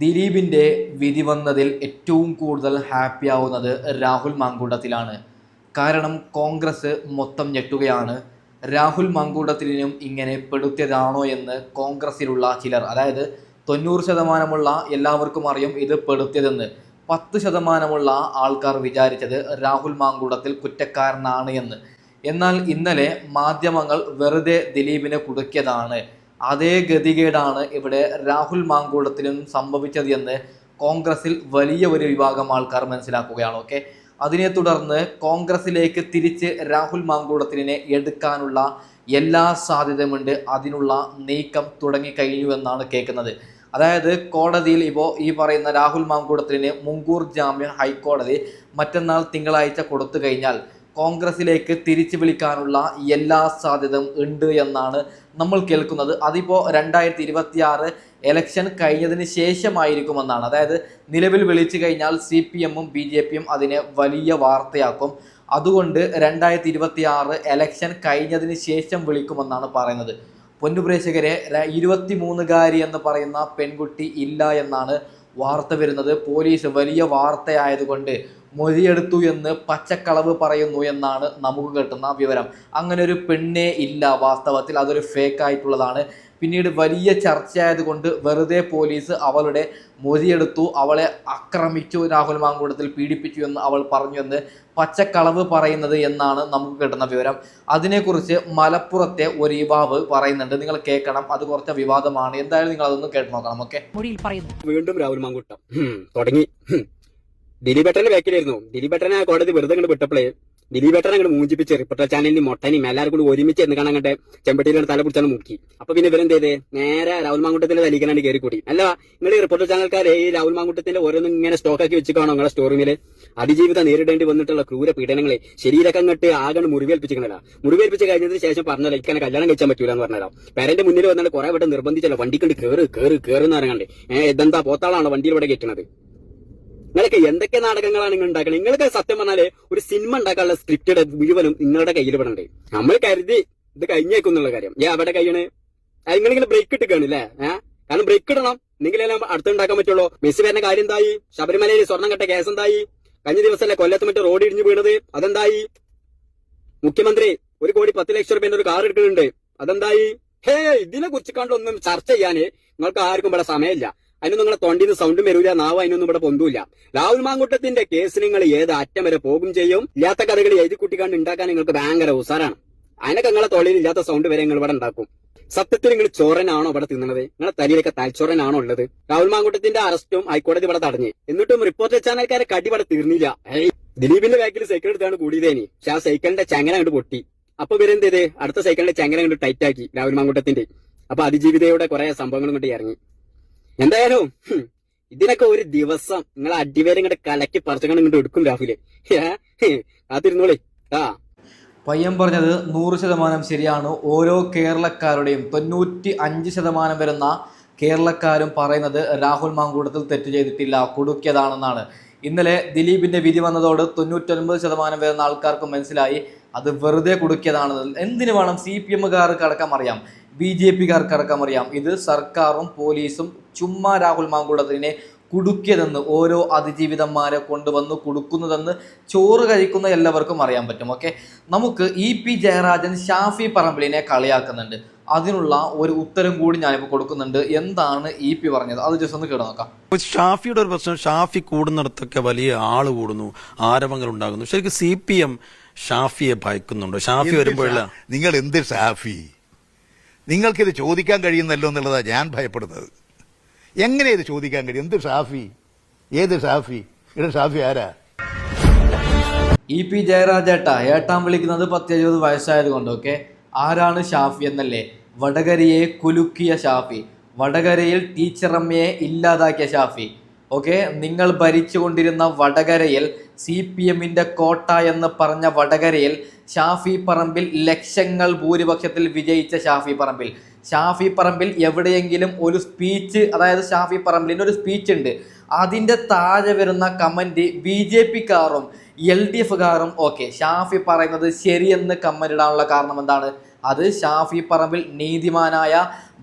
ദിലീപിന്റെ വിധി വന്നതിൽ ഏറ്റവും കൂടുതൽ ഹാപ്പി ആവുന്നത് രാഹുൽ മാങ്കൂട്ടത്തിലാണ്. കാരണം കോൺഗ്രസ് മൊത്തം ഞെട്ടുകയാണ്. രാഹുൽ മാങ്കൂട്ടത്തിനും ഇങ്ങനെ പെടുത്തിയതാണോ എന്ന് കോൺഗ്രസിലുള്ള ചിലർ അതായത് തൊണ്ണൂറ് ശതമാനമുള്ള എല്ലാവർക്കും അറിയും ഇത് പെടുത്തിയതെന്ന്. പത്ത് ശതമാനമുള്ള ആൾക്കാർ വിചാരിച്ചത് രാഹുൽ മാങ്കൂട്ടത്തിൽ കുറ്റക്കാരനാണ് എന്ന്. എന്നാൽ ഇന്നലെ മാധ്യമങ്ങൾ വെറുതെ ദിലീപിനെ കുടുക്കിയതാണ്. അതേ ഗതികേടാണ് ഇവിടെ രാഹുൽ മാങ്കൂടത്തിനും സംഭവിച്ചത് എന്ന് കോൺഗ്രസിൽ വലിയ ഒരു വിഭാഗം ആൾക്കാർ മനസ്സിലാക്കുകയാണ് ഓക്കെ? അതിനെ തുടർന്ന് കോൺഗ്രസിലേക്ക് തിരിച്ച് രാഹുൽ മാങ്കൂടത്തിനെ എടുക്കാനുള്ള എല്ലാ സാധ്യതയുമുണ്ട്. അതിനുള്ള നീക്കം തുടങ്ങിക്കഴിഞ്ഞു എന്നാണ് കേൾക്കുന്നത്. അതായത് കോടതിയിൽ ഇപ്പോൾ ഈ പറയുന്ന രാഹുൽ മാങ്കൂടത്തിന് മുൻകൂർ ജാമ്യം ഹൈക്കോടതി മറ്റന്നാൾ തിങ്കളാഴ്ച കൊടുത്തു കഴിഞ്ഞാൽ കോൺഗ്രസിലേക്ക് തിരിച്ചു വിളിക്കാനുള്ള എല്ലാ സാധ്യതയും ഉണ്ട് എന്നാണ് നമ്മൾ കേൾക്കുന്നത്. അതിപ്പോൾ രണ്ടായിരത്തി ഇരുപത്തി ആറ് എലക്ഷൻ കഴിഞ്ഞതിന് ശേഷമായിരിക്കുമെന്നാണ്. അതായത് നിലവിൽ വിളിച്ചു കഴിഞ്ഞാൽ സി പി എമ്മും ബി ജെ പിയും അതിനെ വലിയ വാർത്തയാക്കും. അതുകൊണ്ട് രണ്ടായിരത്തി ഇരുപത്തി ആറ് എലക്ഷൻ കഴിഞ്ഞതിന് ശേഷം വിളിക്കുമെന്നാണ് പറയുന്നത്. പൊന്നുപ്രേക്ഷകരെ ഇരുപത്തി മൂന്നുകാരി എന്ന് പറയുന്ന പെൺകുട്ടി ഇല്ല എന്നാണ് വാർത്ത വരുന്നത്. പോലീസ് വലിയ വാർത്തയായതുകൊണ്ട് മൊഴിയെടുത്തു എന്ന് പച്ചക്കളവ് പറയുന്നു എന്നാണ് നമുക്ക് കിട്ടുന്ന വിവരം. അങ്ങനെ ഒരു പെണ്ണേ ഇല്ല വാസ്തവത്തിൽ അതൊരു ഫേക്ക് ആയിട്ടുള്ളതാണ്. പിന്നീട് വലിയ ചർച്ചയായതുകൊണ്ട് വെറുതെ പോലീസ് അവളുടെ മൊഴിയെടുത്തു അവളെ ആക്രമിച്ചു രാഹുൽ മാങ്കൂടത്തിൽ പീഡിപ്പിച്ചു എന്ന് അവൾ പറഞ്ഞു എന്ന് പച്ചക്കളവ് പറയുന്നത് എന്നാണ് നമുക്ക് കിട്ടുന്ന വിവരം. അതിനെക്കുറിച്ച് മലപ്പുറത്തെ ഒരു യുവാവ് പറയുന്നുണ്ട്. നിങ്ങൾ കേൾക്കണം അത് കുറച്ച് വിവാദമാണ്. എന്തായാലും നിങ്ങൾ അതൊന്ന് കേട്ടു നോക്കണം ഓക്കെ? വീണ്ടും രാഹുൽ മാങ്കൂട്ടം. തുടങ്ങി. ദിലീപേട്ടന്റെ ബാക്കിലായിരുന്നു. ദിലീപേട്ടനെ ആ കോടതി വെറുതെ അങ്ങോട്ട് വിട്ടപ്പോഴേ ദിലീപേട്ടനെ അങ്ങോട്ട് മൂഞ്ചിപ്പിച്ച് റിപ്പോർട്ടർ ചാനലിന് മൊട്ടനും എല്ലാവരും കൂടി ഒരുമിച്ച് എന്ന് കാണാൻ കണ്ടെ ചെമ്പട്ടിയിലാണ് തല പിടിച്ചാണ് മുക്കി. അപ്പൊ പിന്നെ ഇവരെന്ത് ചെയ്ത്? നേരെ രാഹുൽ മാങ്കുട്ടത്തിന്റെ തലിക്കാനാണ് കൂടി അല്ല നിങ്ങൾ റിപ്പോർട്ടർ ചാനൽക്കാരെ ഈ രാഹുൽ മാങ്കുട്ടത്തിന്റെ ഓരോന്നും ഇങ്ങനെ സ്റ്റോക്കാക്കി വെച്ചിക്കാണോ നിങ്ങളുടെ നിങ്ങളെ സ്റ്റോറൂമിൽ അതിജീവിതം നേരിടേണ്ടി വന്നിട്ടുള്ള ക്രൂര പീഡനങ്ങളെ ശരീരമൊക്കെ അങ്ങോട്ട് ആകെ മുറിവേൽപ്പിച്ചിക്കണല്ല മുറിവേൽപ്പിച്ച് കഴിഞ്ഞതിന് ശേഷം പറഞ്ഞല്ലോ എനിക്ക് അങ്ങനെ കല്യാണം കഴിച്ചാൻ പറ്റൂല എന്ന് പറഞ്ഞല്ലോ പേരന്റെ മുന്നിൽ വന്നാൽ കുറെ വട്ടം നിർബന്ധിച്ചല്ലോ വണ്ടിക്കൊണ്ട് കയറ് കയറ് കയറ് എന്ന് പറയണ്ടേ ഏഹ് ഇതെന്താ പോത്താളാണോ വണ്ടിയിൽ ഇവിടെ കയറ്റണത്? നിങ്ങളൊക്കെ എന്തൊക്കെ നാടകങ്ങളാണ് നിങ്ങൾ ഉണ്ടാക്കുന്നത് നിങ്ങൾക്ക് സത്യം പറഞ്ഞാൽ ഒരു സിനിമ ഉണ്ടാക്കാനുള്ള സ്ക്രിപ്റ്റ് മുഴുവനും നിങ്ങളുടെ കയ്യിൽ പെടണ്ടേ? നമ്മൾ കരുതി ഇത് കഴിഞ്ഞേക്കുന്നുള്ള കാര്യം. ഏ അവിടെ കഴിയണേ. നിങ്ങളിങ്ങനെ ബ്രേക്ക് ഇട്ടിക്കാണ് അല്ലേ ഏഹ് കാരണം ബ്രേക്ക് ഇടണം. നിങ്ങളെല്ലാം അടുത്തുണ്ടാക്കാൻ പറ്റുള്ളൂ. മെസ്സി വരുന്ന കാര്യം എന്തായി? ശബരിമലയിൽ സ്വർണം കെട്ട കേസ് എന്തായി? കഴിഞ്ഞ ദിവസമല്ലേ കൊല്ലത്ത് മറ്റേ റോഡ് ഇടിഞ്ഞു വീണത്. അതെന്തായി? മുഖ്യമന്ത്രി ഒരു കോടി പത്ത് ലക്ഷം റുപ്യന്റെ ഒരു കാർ എടുക്കുന്നുണ്ട്. അതെന്തായി? ഹേ ഇതിനെ കുറിച്ച് കണ്ടൊന്നും ചർച്ച ചെയ്യാന് നിങ്ങൾക്ക് ആർക്കും ഇവിടെ സമയമില്ല. അതിനൊന്നും നിങ്ങളെ തൊണ്ടിന്ന് സൗണ്ടും വരൂല നാവ് അതിനൊന്നും ഇവിടെ പൊന്തൂല്ല രാഹുൽ മാങ്കുട്ടത്തിന്റെ കേസ് നിങ്ങൾ ഏത് അറ്റം വരെ പോകും ചെയ്യും? ഇല്ലാത്ത കഥകൾ എഴുതി കുട്ടിക്കാണ്ട് ഉണ്ടാക്കാൻ നിങ്ങൾക്ക് ഭയങ്കര ഉസാറാണ്. അതിനൊക്കെ നിങ്ങളെ തൊഴിൽ ഇല്ലാത്ത സൗണ്ട് വരെ നിങ്ങൾ ഇവിടെ ഉണ്ടാക്കും സത്യത്തിൽ നിങ്ങൾ ചോരനാണോ ഇവിടെ തിന്നണത്? നിങ്ങളെ തലയിലൊക്കെ തലച്ചോരനാണോ ഉള്ളത്? രാഹുൽ മാങ്കുട്ടത്തിന്റെ അറസ്റ്റും ഹൈക്കോടതി ഇവിടെ തടഞ്ഞ്. എന്നിട്ടും റിപ്പോർട്ട് ചാനൽക്കാരെ കടി ഇവിടെ തീർന്നില്ല. ദിലീപിന്റെ ബാക്കിൽ സൈക്കിൾ എടുത്താണ് കൂടിയതേനി പക്ഷെ ആ സൈക്കിളിന്റെ ചങ്ങന കണ്ട് പൊട്ടി. അപ്പൊ ഇവരെന്ത് അടുത്ത സൈക്കിളിന്റെ ചങ്ങന കണ്ട് ടൈറ്റ് ആക്കി രാഹുൽ മാങ്കുട്ടത്തിന്റെ. അപ്പൊ അതിജീവിതയുടെ കുറെ സംഭവങ്ങളും കൊണ്ട് ഇറങ്ങി. എന്തായാലും ഇതിനൊക്കെ ഒരു ദിവസം നിങ്ങൾ അടിവേരം ഇങ്ങോട്ട് കലക്കി പറിച്ചങ്ങനെ ഇങ്ങോട്ട് എടുക്കും രാഹുലെ? ഹേ, ആ. പയ്യൻ പറഞ്ഞത് നൂറ് ശതമാനം ശരിയാണ്. ഓരോ കേരളക്കാരുടെയും തൊണ്ണൂറ്റി അഞ്ച് ശതമാനം വരുന്ന കേരളക്കാരും പറയുന്നത് രാഹുൽ മാങ്കൂട്ടത്തിൽ തെറ്റ് ചെയ്തിട്ടില്ല കൊടുക്കിയതാണെന്നാണ്. ഇന്നലെ ദിലീപിന്റെ വിധി വന്നതോട് തൊണ്ണൂറ്റൊൻപത് ശതമാനം വരുന്ന ആൾക്കാർക്ക് മനസ്സിലായി അത് വെറുതെ കൊടുക്കിയതാണെന്ന്. എന്തിനു വേണം സി പി എമ്മുകാർക്ക് അടക്കം അറിയാം ബി ജെ പിക്കാർക്ക് അടക്കം അറിയാം. ഇത് സർക്കാരും പോലീസും ചുമ്മാ രാഹുൽ മാങ്കുളത്തിനെ കുടുക്കിയതെന്ന് ഓരോ അതിജീവിതന്മാരെ കൊണ്ടുവന്ന് കുടുക്കുന്നതെന്ന് ചോറ് കഴിക്കുന്ന എല്ലാവർക്കും അറിയാൻ പറ്റും ഓക്കെ നമുക്ക് ഇ പി ജയരാജൻ ഷാഫി പറമ്പിലിനെ കളിയാക്കുന്നുണ്ട്. അതിനുള്ള ഒരു ഉത്തരം കൂടി ഞാനിപ്പോൾ കൊടുക്കുന്നുണ്ട്. എന്താണ് ഇ പി പറഞ്ഞത്? അത് ജസ്റ്റ് ഒന്ന് കേട്ട് നോക്കാം. ഇപ്പൊ ഷാഫിയുടെ ഒരു പ്രശ്നം ഷാഫി കൂടുന്നിടത്തൊക്കെ വലിയ ആൾ കൂടുന്നു ആരവങ്ങൾ ഉണ്ടാകുന്നു. ശരിക്കും സി പി എം ഷാഫിയെ ഭയക്കുന്നുണ്ടോ? ഷാഫി വരുമ്പോഴല്ല നിങ്ങൾ എന്ത് ഷാഫി? നിങ്ങൾക്കിത് ചോദിക്കാൻ കഴിയുന്നല്ലോ എന്നുള്ളതാണ് ഞാൻ ഭയപ്പെടുന്നത്. എങ്ങനെ ഇത് ചോദിക്കാൻ കഴിയും? എന്ത് ഷാഫി? ഏത് ഷാഫി? ഇവിടെ ഷാഫി ആരാ? ഇ പി ജയരാജേട്ട ഏട്ടാൻ വിളിക്കുന്നത് പത്തിരുപത് വയസ്സായത് കൊണ്ട് ഓക്കെ? ആരാണ് ഷാഫി എന്നല്ലേ? വടകരയെ കുലുക്കിയ ഷാഫി. വടകരയിൽ ടീച്ചറമ്മയെ ഇല്ലാതാക്കിയ ഷാഫി. ഓക്കെ? നിങ്ങൾ ഭരിച്ചുകൊണ്ടിരുന്ന വടകരയിൽ സി പി എമ്മിന്റെ കോട്ട എന്ന് പറഞ്ഞ വടകരയിൽ ഷാഫി പറമ്പിൽ ലക്ഷങ്ങൾ ഭൂരിപക്ഷത്തിൽ വിജയിച്ച ഷാഫി പറമ്പിൽ. ഷാഫി പറമ്പിൽ എവിടെയെങ്കിലും ഒരു സ്പീച്ച് അതായത് ഷാഫി പറമ്പിലിന്റെ ഒരു സ്പീച്ച് ഉണ്ട്. അതിന്റെ താഴെ വരുന്ന കമന്റ് ബി ജെ പിക്കാറും എൽ ഡി എഫുകാരും ഓക്കെ ഷാഫി പറയുന്നത് ശരിയെന്ന് കമന്റ് ഇടാനുള്ള കാരണം എന്താണ്? അത് ഷാഫി പറമ്പിൽ നീതിമാനായ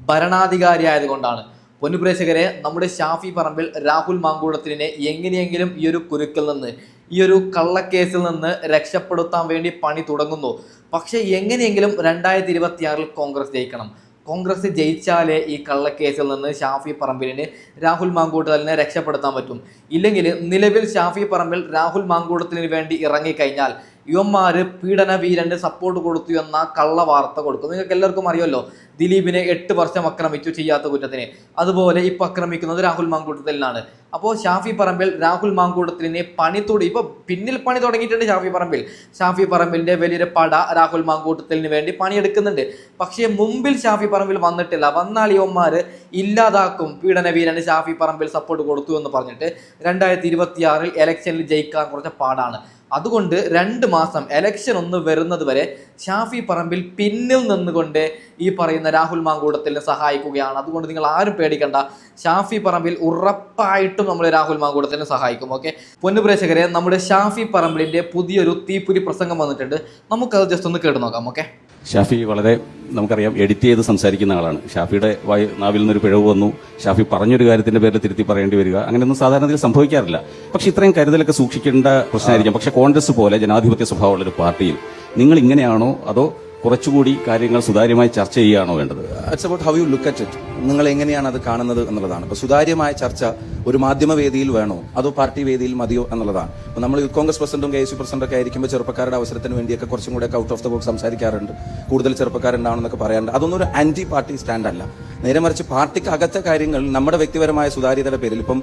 ഭരണാധികാരി ആയതുകൊണ്ടാണ്. പൊന്നുപ്രേക്ഷകരെ നമ്മുടെ ഷാഫി പറമ്പിൽ രാഹുൽ മാങ്കൂടത്തിനെ എങ്ങനെയെങ്കിലും ഈ ഒരു കുരുക്കിൽ നിന്ന് ഈ ഒരു കള്ളക്കേസിൽ നിന്ന് രക്ഷപ്പെടുത്താൻ വേണ്ടി പണി തുടങ്ങുന്നു. പക്ഷേ എങ്ങനെയെങ്കിലും രണ്ടായിരത്തി ഇരുപത്തിയാറിൽ കോൺഗ്രസ് ജയിക്കണം. കോൺഗ്രസ് ജയിച്ചാലേ ഈ കള്ളക്കേസിൽ നിന്ന് ഷാഫി പറമ്പിലിന് രാഹുൽ മാങ്കൂട്ടലിനെ രക്ഷപ്പെടുത്താൻ പറ്റും. ഇല്ലെങ്കിൽ നിലവിൽ ഷാഫി പറമ്പിൽ രാഹുൽ മാങ്കൂട്ടത്തിന് വേണ്ടി ഇറങ്ങിക്കഴിഞ്ഞാൽ യുവന്മാര് പീഡന വീരന് സപ്പോർട്ട് കൊടുത്തു എന്ന കള്ള വാർത്ത കൊടുക്കും. നിങ്ങൾക്ക് എല്ലാവർക്കും അറിയാമല്ലോ ദിലീപിനെ എട്ട് വർഷം ആക്രമിച്ചു ചെയ്യാത്ത കുറ്റത്തിന്. അതുപോലെ ഇപ്പൊ ആക്രമിക്കുന്നത് രാഹുൽ മാങ്കൂട്ടത്തിലാണ്. അപ്പോൾ ഷാഫി പറമ്പിൽ രാഹുൽ മാങ്കൂട്ടത്തിനെ പണി ഇപ്പോൾ പിന്നിൽ പണി തുടങ്ങിയിട്ടുണ്ട് ഷാഫി പറമ്പിൽ. ഷാഫി പറമ്പിന്റെ വലിയൊരു പട രാഹുൽ മാങ്കൂട്ടത്തിന് വേണ്ടി പണിയെടുക്കുന്നുണ്ട്. പക്ഷേ മുമ്പിൽ ഷാഫി പറമ്പിൽ വന്നിട്ടില്ല. വന്നാൽ യുവന്മാര് ഇല്ലാതാക്കും പീഡന വീരന് ഷാഫി പറമ്പിൽ സപ്പോർട്ട് കൊടുത്തു എന്ന് പറഞ്ഞിട്ട് രണ്ടായിരത്തി ഇരുപത്തിയാറിൽ എലക്ഷനിൽ ജയിക്കാൻ കുറച്ച പാടാണ്. അതുകൊണ്ട് രണ്ട് മാസം എലക്ഷൻ ഒന്ന് വരുന്നത് വരെ ഷാഫി പറമ്പിൽ പിന്നിൽ നിന്നുകൊണ്ട് ഈ പറയുന്ന രാഹുൽ മാങ്കൂടത്തിനെ സഹായിക്കുകയാണ്. അതുകൊണ്ട് നിങ്ങൾ ആരും പേടിക്കണ്ട. ഷാഫി പറമ്പിൽ ഉറപ്പായിട്ടും നമ്മൾ രാഹുൽ മാങ്കൂടത്തിനെ സഹായിക്കും. ഓക്കെ പൊന്നുപ്രേക്ഷകരെ നമ്മുടെ ഷാഫി പറമ്പിലിന്റെ പുതിയൊരു തീപ്പുരി പ്രസംഗം വന്നിട്ടുണ്ട്. നമുക്കത് ജസ്റ്റ് ഒന്ന് കേട്ട് നോക്കാം. ഓക്കെ ഷാഫി വളരെ നമുക്കറിയാം എഡിറ്റ് ചെയ്ത് സംസാരിക്കുന്ന ആളാണ്. ഷാഫിയുടെ വായ് നാവിൽ നിന്നൊരു പിഴവ് വന്നു. ഷാഫി പറഞ്ഞൊരു കാര്യത്തിന്റെ പേരിൽ തിരുത്തി പറയേണ്ടി വരിക. അങ്ങനെയൊന്നും സാധാരണത്തിൽ സംഭവിക്കാറില്ല. പക്ഷെ ഇത്രയും കരുതലൊക്കെ സൂക്ഷിക്കേണ്ട പ്രശ്നമായിരിക്കും. പക്ഷെ കോൺഗ്രസ് പോലെ ജനാധിപത്യ സ്വഭാവമുള്ള ഒരു പാർട്ടിയിൽ നിങ്ങൾ ഇങ്ങനെയാണോ അതോ കുറച്ചുകൂടി കാര്യങ്ങൾ സുതാര്യമായി ചർച്ച ചെയ്യുകയാണോ വേണ്ടത്? It's about how you look at it നിങ്ങൾ എങ്ങനെയാണ് അത് കാണുന്നത് എന്നുള്ളതാണ്. അപ്പോൾ സുതാര്യമായ ചർച്ച ഒരു മാധ്യമ വേദിയിൽ വേണോ? അതോ പാർട്ടി വേദിയിൽ മതിയോ എന്നുള്ളതാണ്. അപ്പോൾ നമ്മൾ യൂത്ത് കോൺഗ്രസ് പ്രസിഡന്റും കെ എസ് പ്രസിഡന്റൊക്കെ ആയിരിക്കുമ്പോൾ ചെറുപ്പക്കാരുടെ അവസരത്തിന് വേണ്ടിയൊക്കെ കുറച്ചും കൂടെ ഔട്ട് ഓഫ് ദ ബോക്സ് സംസാരിക്കാറുണ്ട്. കൂടുതൽ ചെറുപ്പക്കാരുണ്ടാവണമെന്നൊക്കെ പറയാറുണ്ട്. അതൊന്നും ഒരു ആന്റി പാർട്ടി സ്റ്റാൻഡ് അല്ല. നേരെ മറിച്ച് പാർട്ടിക്ക് അകത്തെ കാര്യങ്ങൾ നമ്മുടെ വ്യക്തിപരമായ സുതാര്യതയുടെ പേരിൽ ഇപ്പം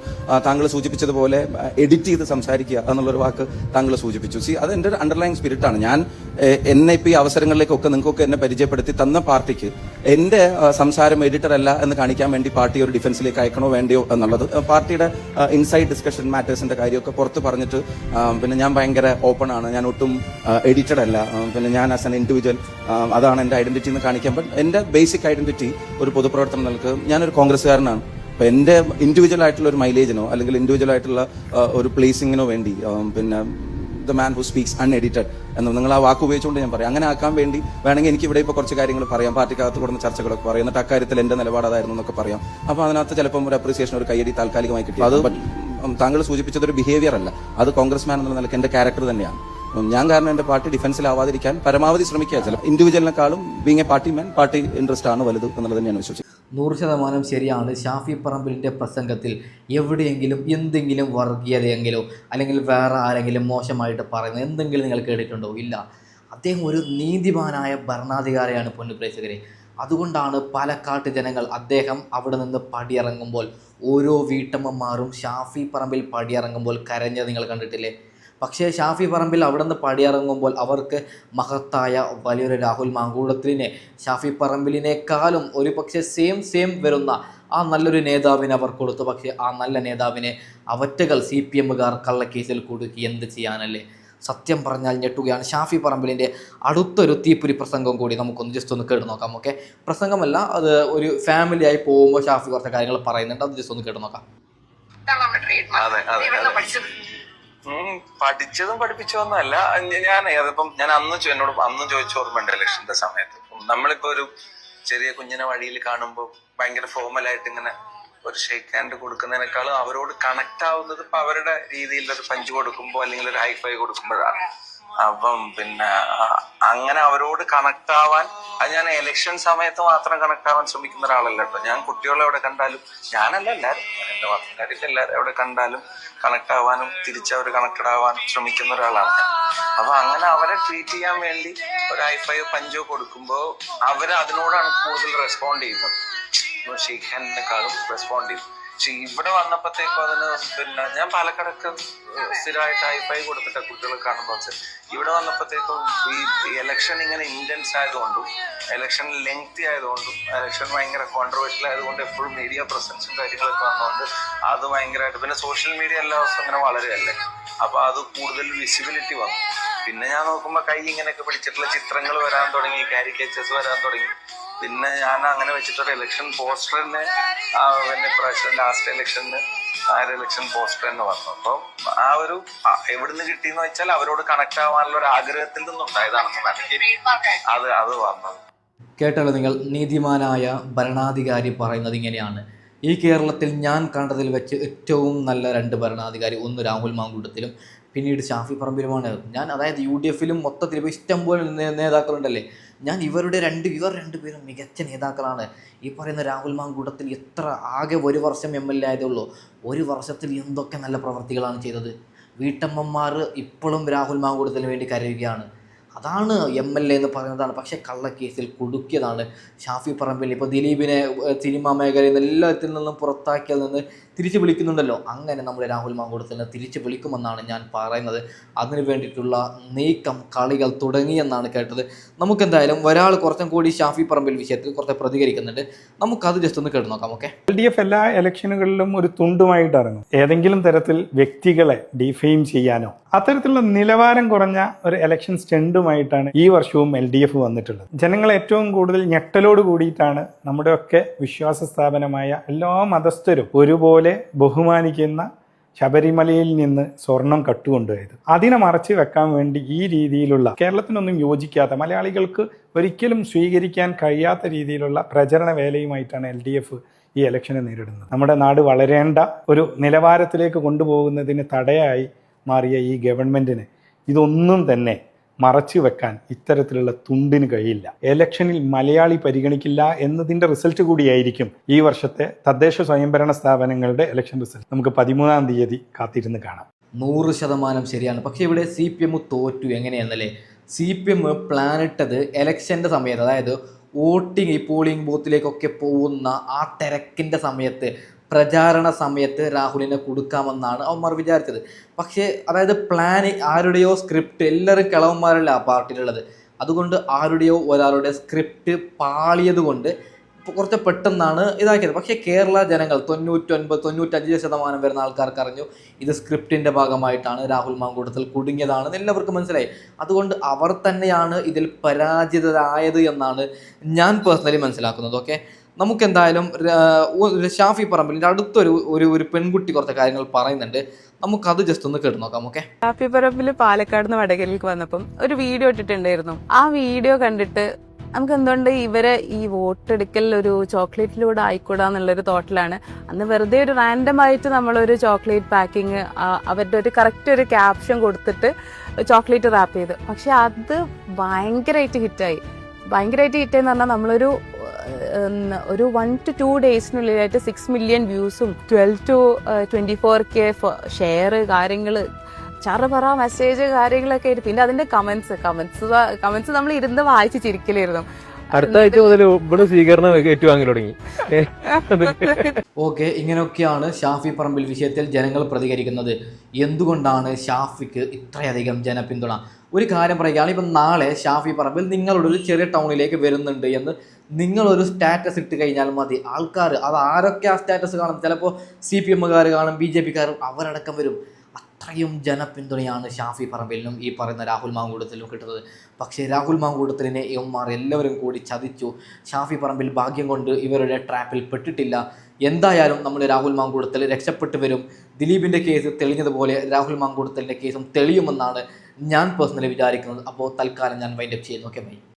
താങ്കൾ സൂചിപ്പിച്ചതുപോലെ എഡിറ്റ് ചെയ്ത് സംസാരിക്കുക എന്നുള്ളൊരു വാക്ക് താങ്കൾ സൂചിപ്പിച്ചു. സി അത് എന്റെ ഒരു അണ്ടർലൈൻ സ്പിരിറ്റാണ് ഞാൻ എന്നെ ഇപ്പോൾ ഈ അവസരങ്ങളിലേക്കൊക്കെ നിങ്ങൾക്കൊക്കെ എന്നെ പരിചയപ്പെടുത്തി തന്ന പാർട്ടിക്ക് എന്റെ സംസാരം എഡിറ്റർ അല്ല എന്ന് കാണിക്കാൻ വേണ്ടി പാർട്ടി ഒരു ഡിഫൻസിലേക്ക് അയക്കണോ വേണ്ടിയോ എന്നുള്ളത് പാർട്ടിയുടെ ഇൻസൈഡ് ഡിസ്കഷൻ മാറ്റേഴ്സിന്റെ കാര്യമൊക്കെ പുറത്ത് പറഞ്ഞിട്ട് പിന്നെ ഞാൻ ഭയങ്കര ഓപ്പൺ ആണ്. ഞാൻ ഒട്ടും എഡിറ്റഡ് അല്ല. പിന്നെ ഞാൻ ആസ് എൻ ഇൻഡിവിജ്വൽ അതാണ് എന്റെ ഐഡന്റിറ്റി എന്ന് കാണിക്കാൻ. ബട്ട് എന്റെ ബേസിക് ഐഡന്റിറ്റി ഒരു പൊതുപ്രവർത്തനം നൽകുക ഞാനൊരു കോൺഗ്രസ്സുകാരനാണ്. അപ്പൊ എന്റെ ഇൻഡിവിജ്വൽ ആയിട്ടുള്ള ഒരു മൈലേജിനോ അല്ലെങ്കിൽ ഇൻഡിവിജ്വൽ ആയിട്ടുള്ള ഒരു പ്ലേസിങ്ങിനോ വേണ്ടി പിന്നെ the man who speaks unedited എന്ന് നിങ്ങൾ ആ വാക്ക് ഉപയോഗിച്ചുകൊണ്ട് ഞാൻ പറയാം. അങ്ങനെ ആക്കാൻ വേണ്ടി വേണമെങ്കിൽ എനിക്ക് ഇവിടെ ഇപ്പോൾ കുറച്ച് കാര്യങ്ങൾ പറയാം. പാർട്ടിക്കകത്ത് കൂടുന്ന ചർച്ചകളൊക്കെ പറയാം. എന്നിട്ട് അക്കാര്യത്തിൽ എന്റെ നിലപാട് അതായിരുന്നു എന്നൊക്കെ പറയാം. അപ്പോൾ അതിനകത്ത് ചിലപ്പം ഒരു അപ്രീസിയേഷൻ ഒരു കയ്യടി താൽക്കാലികമായി കിട്ടി. അത് താങ്കൾ സൂചിപ്പിച്ചത് ഒരു ബിഹേവിയർ അല്ല. അത് കോൺഗ്രസ് മാൻ എന്നുള്ള നിലയ്ക്ക് എന്റെ ക്യാരക്ടർ തന്നെയാണ്. ഞാൻ കാരണം എന്റെ പാർട്ടി ഡിഫൻസിലാവാതിരിക്കാൻ പരമാവധി ശ്രമിക്കുക. ചില ഇൻഡിവിജ്വലിനെക്കാളും being a party man party interest ആണ് വലുത് എന്നുള്ളത് തന്നെയാണ് വിശ്വസിച്ചത് നൂറ് ശതമാനം ശരിയാണ്. ഷാഫി പറമ്പിലിന്റെ പ്രസംഗത്തിൽ എവിടെയെങ്കിലും എന്തെങ്കിലും വർഗീയതയെങ്കിലോ അല്ലെങ്കിൽ വേറെ ആരെങ്കിലും മോശമായിട്ട് പറയുന്നത് എന്തെങ്കിലും നിങ്ങൾ കേട്ടിട്ടുണ്ടോ? ഇല്ല. അദ്ദേഹം ഒരു നീതിമാനായ ഭരണാധികാരിയാണ് പൊന്നുപ്രേക്ഷകരെ അതുകൊണ്ടാണ് പാലക്കാട്ട് ജനങ്ങൾ അദ്ദേഹം അവിടെ നിന്ന് പടിയിറങ്ങുമ്പോൾ ഓരോ വീട്ടമ്മമാരും ഷാഫി പറമ്പിൽ പടിയിറങ്ങുമ്പോൾ കരഞ്ഞത് നിങ്ങൾ കണ്ടിട്ടില്ലേ? പക്ഷേ ഷാഫി പറമ്പിൽ അവിടെ നിന്ന് പടിയിറങ്ങുമ്പോൾ അവർക്ക് മഹത്തായ വലിയൊരു രാഹുൽ മാങ്കൂടത്തിനെ ഷാഫി പറമ്പിലിനേക്കാളും ഒരു പക്ഷേ സെയിം സെയിം വരുന്ന ആ നല്ലൊരു നേതാവിനെ അവർ കൊടുത്തു. പക്ഷേ ആ നല്ല നേതാവിനെ അവറ്റകൾ സി പി എമ്മുകാർ കള്ളക്കേസിൽ കുടുക്കി എന്ത് ചെയ്യാനല്ലേ? സത്യം പറഞ്ഞാൽ ഞെട്ടുകയാണ്. ഷാഫി പറമ്പിലിന്റെ അടുത്തൊരു തീപ്പുരി പ്രസംഗം കൂടി നമുക്കൊന്ന് ജസ്റ്റ് ഒന്ന് കേട്ട് നോക്കാം ഓക്കെ പ്രസംഗമല്ല അത് ഒരു ഫാമിലിയായി പോകുമ്പോൾ ഷാഫി കുറച്ച് കാര്യങ്ങൾ പറയുന്നുണ്ട് അത് ജസ്റ്റ് ഒന്ന് കേട്ട് നോക്കാം. പഠിച്ചതും പഠിപ്പിച്ചതൊന്നുമല്ല. ഞാൻ അതിപ്പം ഞാൻ അന്ന് എന്നോട് അന്നും ചോദിച്ച ഓർമ്മയുണ്ട് ഇലക്ഷന്റെ സമയത്ത്. നമ്മളിപ്പോ ഒരു ചെറിയ കുഞ്ഞിനെ വഴിയിൽ കാണുമ്പോൾ ഭയങ്കര ഫോമലായിട്ട് ഇങ്ങനെ ഒരു ഷേക്ക് ഹാൻഡ് കൊടുക്കുന്നതിനേക്കാളും അവരോട് കണക്ട് ആവുന്നത് ഇപ്പൊ അവരുടെ രീതിയിൽ ഒരു പഞ്ച് കൊടുക്കുമ്പോ അല്ലെങ്കിൽ ഒരു ഹൈഫൈ കൊടുക്കുമ്പോഴാണ്. അപ്പം പിന്നെ അങ്ങനെ അവരോട് കണക്ട് ആവാൻ അത് ഞാൻ ഇലക്ഷൻ സമയത്ത് മാത്രം കണക്ട് ആവാൻ ശ്രമിക്കുന്ന ഒരാളല്ല കേട്ടോ. ഞാൻ കുട്ടികളെ എവിടെ കണ്ടാലും ഞാനല്ല എല്ലാവരും എന്റെ കാര്യത്തിൽ എല്ലാവരും എവിടെ കണ്ടാലും കണക്ട് ആവാനും തിരിച്ചവർ കണക്റ്റഡ് ആവാനും ശ്രമിക്കുന്ന ഒരാളാണ് അപ്പൊ അങ്ങനെ അവരെ ട്രീറ്റ് ചെയ്യാൻ വേണ്ടി ഒരു ഹൈഫൈയോ പഞ്ചോ കൊടുക്കുമ്പോ അവർ അതിനോടാണ് കൂടുതൽ റെസ്പോണ്ട് ചെയ്യുന്നത്. ഷേക്ക് ഹാൻഡിനെക്കാളും റെസ്പോണ്ട് ചെയ്യും ഇവിടെ വന്നപ്പോഴത്തേക്കും അതിന് പിന്നെ ഞാൻ പാലക്കാടൊക്കെ സ്ഥിരമായിട്ട് ഹൈഫൈ കൊടുത്തിട്ട് കുട്ടികളെ കാണുമ്പോൾ ഇവിടെ വന്നപ്പോഴത്തേക്കും ഈ ഇലക്ഷൻ ഇങ്ങനെ ഇന്റൻസ് ആയതുകൊണ്ടും ഇലക്ഷൻ ലെങ്തി ആയതുകൊണ്ടും ഇലക്ഷൻ ഭയങ്കര കോൺട്രവേഴ്ഷ്യൽ ആയതുകൊണ്ട് എപ്പോഴും മീഡിയ പ്രസൻസും കാര്യങ്ങളൊക്കെ വന്നതുകൊണ്ട് അത് ഭയങ്കരമായിട്ട് പിന്നെ സോഷ്യൽ മീഡിയ എല്ലാ ദിവസവും ഇങ്ങനെ വളരെയല്ലേ അപ്പൊ അത് കൂടുതൽ വിസിബിലിറ്റി വന്നു. പിന്നെ ഞാൻ നോക്കുമ്പോൾ കൈ ഇങ്ങനെയൊക്കെ പിടിച്ചിട്ടുള്ള ചിത്രങ്ങൾ വരാൻ തുടങ്ങി കാരിക്കേച്ചേഴ്സ് വരാൻ തുടങ്ങി. പിന്നെ ഞാൻ അങ്ങനെ വെച്ചിട്ടൊരു ഇലക്ഷൻ പോസ്റ്റർ തന്നെ പിന്നെ പ്രാവശ്യം ലാസ്റ്റ് ഇലക്ഷന് ആ ഒരു ഇലക്ഷൻ പോസ്റ്റർ തന്നെ വന്നു. അപ്പം ആ ഒരു എവിടുന്ന് കിട്ടിയെന്ന് വെച്ചാൽ അവരോട് കണക്ട് ആവാനുള്ള ഒരു ആഗ്രഹത്തിൽ നിന്നുണ്ടായതാണെന്നാണ് എനിക്ക് അത് അത് വന്നത്. കേട്ടല്ലോ നിങ്ങൾ നീതിമാനായ ഭരണാധികാരി പറയുന്നത് ഇങ്ങനെയാണ്. ഈ കേരളത്തിൽ ഞാൻ കണ്ടതിൽ വെച്ച് ഏറ്റവും നല്ല രണ്ട് ഭരണാധികാരി ഒന്ന് രാഹുൽ മാങ്കൂട്ടത്തിലും പിന്നീട് ഷാഫി പറമ്പിലുമാണ്. ഞാൻ അതായത് യു ഡി എഫിലും മൊത്തത്തിൽ ഇപ്പോൾ ഇഷ്ടം പോലെ നേതാക്കളുണ്ടല്ലേ? ഞാൻ ഇവരുടെ രണ്ട് ഇവർ രണ്ടുപേരും മികച്ച നേതാക്കളാണ്. ഈ പറയുന്ന രാഹുൽ മാങ്കൂട്ടത്തിൽ എത്ര ആകെ ഒരു വർഷം എം എൽ എ ആയതേ ഉള്ളൂ ഒരു വർഷത്തിൽ എന്തൊക്കെ നല്ല പ്രവർത്തികളാണ് ചെയ്തത്. വീട്ടമ്മമാർ ഇപ്പോഴും രാഹുൽ മാങ്കൂട്ടത്തിന് വേണ്ടി കരയുകയാണ്. അതാണ് എം എൽ എ എന്ന് പറയുന്നതാണ്. പക്ഷേ കള്ളക്കേസിൽ കുടുക്കിയതാണ്. ഷാഫി പറമ്പിൽ ഇപ്പോൾ ദിലീപിനെ സിനിമാ മേഖലയിൽ നിന്ന് എല്ലാത്തിൽ നിന്നും പുറത്താക്കിയതിൽ നിന്ന് തിരിച്ചു വിളിക്കുന്നുണ്ടല്ലോ. അങ്ങനെ നമ്മുടെ രാഹുൽ മാങ്കൂടത്തിനെ തിരിച്ചു വിളിക്കുമെന്നാണ് ഞാൻ പറയുന്നത്. അതിനു വേണ്ടിയിട്ടുള്ള നീക്കം കളികൾ തുടങ്ങിയെന്നാണ് കേട്ടത്. നമുക്കെന്തായാലും ഒരാൾ കുറച്ചും കൂടി ഷാഫി പറമ്പിൽ വിഷയത്തിൽ കുറച്ച് പ്രതികരിക്കുന്നുണ്ട്. നമുക്കത് ജസ്റ്റ് ഒന്ന് കേട്ട് നോക്കാം ഓക്കെ എൽ ഡി എഫ് എല്ലാ ഇലക്ഷനുകളിലും ഒരു തുണ്ടുമായിട്ട് ഇറങ്ങും. ഏതെങ്കിലും തരത്തിൽ വ്യക്തികളെ ഡിഫെയിം ചെയ്യാനോ അത്തരത്തിലുള്ള നിലവാരം കുറഞ്ഞ ഒരു ഇലക്ഷൻ സ്റ്റണ്ടുമായിട്ടാണ് ഈ വർഷവും എൽ ഡി എഫ് വന്നിട്ടുള്ളത്. ജനങ്ങൾ ഏറ്റവും കൂടുതൽ ഞെട്ടലോട് കൂടിയിട്ടാണ് നമ്മുടെയൊക്കെ വിശ്വാസ സ്ഥാപനമായ എല്ലാ മതസ്ഥരും ഒരുപോലെ ബഹുമാനിക്കുന്ന ശബരിമലയിൽ നിന്ന് സ്വർണം കട്ടുകൊണ്ടുപോയത്. അതിനെ മറച്ചു വെക്കാൻ വേണ്ടി ഈ രീതിയിലുള്ള കേരളത്തിനൊന്നും യോജിക്കാത്ത മലയാളികൾക്ക് ഒരിക്കലും സ്വീകരിക്കാൻ കഴിയാത്ത രീതിയിലുള്ള പ്രചരണ വേലയുമായിട്ടാണ് എൽ ഡി എഫ് ഈ ഇലക്ഷനെ നേരിടുന്നത്. നമ്മുടെ നാട് വളരേണ്ട ഒരു നിലവാരത്തിലേക്ക് കൊണ്ടുപോകുന്നതിന് തടയായി മാറിയ ഈ ഗവൺമെന്റിന് ഇതൊന്നും തന്നെ മറച്ചു വെക്കാൻ ഇത്തരത്തിലുള്ള തുണ്ടിന് കഴിയില്ല. എലക്ഷനിൽ മലയാളി പരിഗണിക്കില്ല എന്നതിന്റെ റിസൾട്ട് കൂടിയായിരിക്കും ഈ വർഷത്തെ തദ്ദേശ സ്വയംഭരണ സ്ഥാപനങ്ങളുടെ ഇലക്ഷൻ റിസൾട്ട്. നമുക്ക് പതിമൂന്നാം തീയതി കാത്തിരുന്ന് കാണാം. നൂറ് ശതമാനം ശരിയാണ്. പക്ഷേ ഇവിടെ സി പി എം തോറ്റു എങ്ങനെയെന്നല്ലേ? സി പി എം പ്ലാൻ ഇട്ടത് എലക്ഷന്റെ സമയത്ത്. അതായത് വോട്ടിംഗ് ഈ പോളിംഗ് ബൂത്തിലേക്കൊക്കെ പോകുന്ന ആ തിരക്കിന്റെ സമയത്ത് പ്രചാരണ സമയത്ത് രാഹുലിനെ കൊടുക്കാമെന്നാണ് അവന്മാർ വിചാരിച്ചത്. പക്ഷേ അതായത് പ്ലാൻ ആരുടെയോ സ്ക്രിപ്റ്റ് എല്ലാവരും കിളവന്മാരല്ല ആ പാർട്ടിയിലുള്ളത്. അതുകൊണ്ട് ആരുടെയോ ഒരാളുടെ സ്ക്രിപ്റ്റ് പാളിയത് കൊണ്ട് ഇപ്പോൾ കുറച്ച് പെട്ടെന്നാണ് ഇതാക്കിയത്. പക്ഷേ കേരള ജനങ്ങൾ തൊണ്ണൂറ്റൊൻപത് തൊണ്ണൂറ്റഞ്ച് ശതമാനം വരുന്ന ആൾക്കാർക്ക് അറിഞ്ഞു ഇത് സ്ക്രിപ്റ്റിന്റെ ഭാഗമായിട്ടാണ് രാഹുൽ മാങ്കൂട്ടത്തിൽ കുടുങ്ങിയതാണെന്ന് എല്ലാവർക്കും മനസ്സിലായി. അതുകൊണ്ട് അവർ തന്നെയാണ് ഇതിൽ പരാജിതരായത് എന്നാണ് ഞാൻ പേഴ്സണലി മനസ്സിലാക്കുന്നത്. ഓക്കെ നമുക്കെന്തായാലും ഷാഫി പറമ്പിലിന്റെ അടുത്തൊരു ഒരു ഒരു പെൺകുട്ടി കുറച്ച് കാര്യങ്ങൾ പറയുന്നുണ്ട്. നമുക്കത് ജസ്റ്റ് ഒന്ന് കേട്ട് നോക്കാം ഓക്കെ ഷാഫി പറമ്പിൽ പാലക്കാട് നിന്ന് വടകരയിലേക്ക് വന്നപ്പം ഒരു വീഡിയോ ഇട്ടിട്ടുണ്ടായിരുന്നു. ആ വീഡിയോ കണ്ടിട്ട് നമുക്ക് എന്തുകൊണ്ട് ഇവരെ ഈ വോട്ടെടുക്കൽ ഒരു ചോക്ലേറ്റിലൂടെ ആയിക്കൂടാന്നുള്ളൊരു തോട്ടിലാണ്. അന്ന് വെറുതെ ഒരു റാൻഡം ആയിട്ട് നമ്മളൊരു ചോക്ലേറ്റ് പാക്കിങ് അവരുടെ ഒരു കറക്റ്റ് ഒരു ക്യാപ്ഷൻ കൊടുത്തിട്ട് ചോക്ലേറ്റ് റാപ്പ് ചെയ്ത്. പക്ഷെ അത് ഭയങ്കരമായിട്ട് ഹിറ്റായി ഭയങ്കരമായിട്ട് ഹിറ്റായി എന്ന് പറഞ്ഞാൽ നമ്മളൊരു ഒരു വൺ ടു ടു ഡേയ്സിനുള്ളിലായിട്ട് six million വ്യൂസും twelve two twenty four K share കാര്യങ്ങൾ ചറപറ മെസ്സേജ് കാര്യങ്ങളൊക്കെ ആയിട്ട് പിന്നെ അതിന്റെ കമന്റ്സ് കമന്റ്സ് കമന്റ്സ് നമ്മൾ ഇരുന്ന് വായിച്ച് ചിരിക്കലായിരുന്നു. അടുത്ത ആഴ്ച മുതൽ ഇവിടെ സ്വീകരണം ഏറ്റുവാങ്ങൽ തുടങ്ങി. ഓക്കെ ഇങ്ങനെയൊക്കെയാണ് ഷാഫി പറമ്പിൽ വിഷയത്തിൽ ജനങ്ങൾ പ്രതികരിക്കുന്നത്. എന്തുകൊണ്ടാണ് ഷാഫിക്ക് ഇത്രയധികം ജനപിന്തുണ? ഒരു കാര്യം പറയുകയാണ് ഇപ്പം നാളെ ഷാഫി പറമ്പിൽ നിങ്ങളുടെ ഒരു ചെറിയ ടൗണിലേക്ക് വരുന്നുണ്ട് എന്ന് നിങ്ങളൊരു സ്റ്റാറ്റസ് ഇട്ട് കഴിഞ്ഞാൽ മതി. ആൾക്കാർ അത് ആരൊക്കെ ആ സ്റ്റാറ്റസ് കാണും? ചിലപ്പോൾ സി പി എമ്മുകാർ കാണും ബി ജെ പിക്കാരും അവരടക്കം വരും. അത്രയും ജനപിന്തുണയാണ് ഷാഫി പറമ്പിലിനും ഈ പറയുന്ന രാഹുൽ മാങ്കൂടത്തിലും കിട്ടുന്നത്. പക്ഷേ രാഹുൽ മാങ്കൂടത്തിലിനെ ഇവന്മാർ എല്ലാവരും കൂടി ചതിച്ചു. ഷാഫി പറമ്പിൽ ഭാഗ്യം കൊണ്ട് ഇവരുടെ ട്രാപ്പിൽ പെട്ടിട്ടില്ല. എന്തായാലും നമ്മൾ രാഹുൽ മാങ്കൂടത്തിൽ രക്ഷപ്പെട്ടു വരും. ദിലീപിന്റെ കേസ് തെളിഞ്ഞതുപോലെ രാഹുൽ മാങ്കൂടത്തിന്റെ കേസും തെളിയുമെന്നാണ് ഞാൻ പേഴ്സണലി വിചാരിക്കുന്നത്. അപ്പോൾ തൽക്കാലം ഞാൻ വൈൻഡപ്പ് ചെയ്യുന്നു. Okay bye